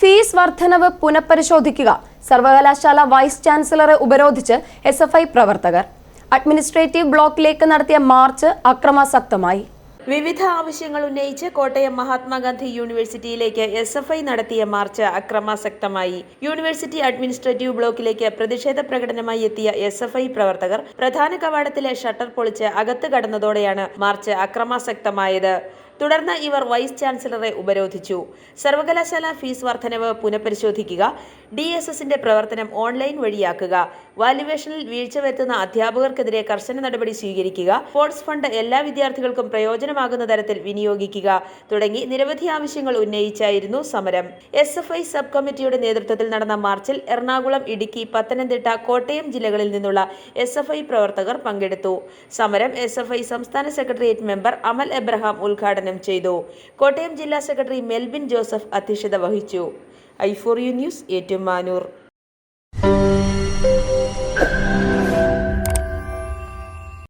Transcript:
Fees വർധനവ് പുനഃപരിശോധിക്കുക. സർവകലാശാല വൈസ് ചാൻസലറെ ഉപരോധിച്ച് എസ് എഫ് ഐ പ്രവർത്തകർ. അഡ്മിനിസ്ട്രേറ്റീവ് ബ്ലോക്കിലേക്ക് നടത്തിയ മാർച്ച് അക്രമാസക്തമായി. വിവിധ ആവശ്യങ്ങൾ ഉന്നയിച്ച് കോട്ടയം മഹാത്മാഗാന്ധി യൂണിവേഴ്സിറ്റിയിലേക്ക് എസ് എഫ് ഐ നടത്തിയ മാർച്ച് അക്രമാസക്തമായി. യൂണിവേഴ്സിറ്റി അഡ്മിനിസ്ട്രേറ്റീവ് ബ്ലോക്കിലേക്ക് പ്രതിഷേധ പ്രകടനമായി എത്തിയ എസ് എഫ് ഐ പ്രവർത്തകർ പ്രധാന കവാടത്തിലെ ഷട്ടർ പൊളിച്ച് അകത്ത് കടന്നതോടെയാണ് മാർച്ച് അക്രമാസക്തമായത്. തുടർന്ന് ഇവർ വൈസ് ചാൻസലറെ ഉപരോധിച്ചു. സർവകലാശാല ഫീസ് വർധനവ് പുനഃപരിശോധിക്കുക ഡി എസ് എസിന്റെ പ്രവർത്തനം ഓൺലൈൻ വഴിയാക്കുക വാല്യുവേഷനിൽ വീഴ്ച വരുത്തുന്ന അധ്യാപകർക്കെതിരെ കർശന നടപടി സ്വീകരിക്കുക. സ്പോർട്സ് ഫണ്ട് എല്ലാ വിദ്യാർത്ഥികൾക്കും പ്രയോജനമാകുന്ന തരത്തിൽ വിനിയോഗിക്കുക. തുടങ്ങി നിരവധി ആവശ്യങ്ങൾ ഉന്നയിച്ചായിരുന്നു സമരം. എസ് എഫ് ഐ സബ് കമ്മിറ്റിയുടെ നേതൃത്വത്തിൽ നടന്ന മാർച്ചിൽ എറണാകുളം ഇടുക്കി പത്തനംതിട്ട കോട്ടയം ജില്ലകളിൽ നിന്നുള്ള എസ് എഫ് ഐ പ്രവർത്തകർ പങ്കെടുത്തു. സമരം എസ് എഫ് ഐ സംസ്ഥാന സെക്രട്ടേറിയറ്റ് മെമ്പർ അമൽ എബ്രഹാം ഉദ്ഘാടനം ചെയ്തു. കോട്ടയം ജില്ലാ സെക്രട്ടറി മെൽബിൻ ജോസഫ് അധ്യക്ഷത വഹിച്ചു. I for U news Ettumanoor.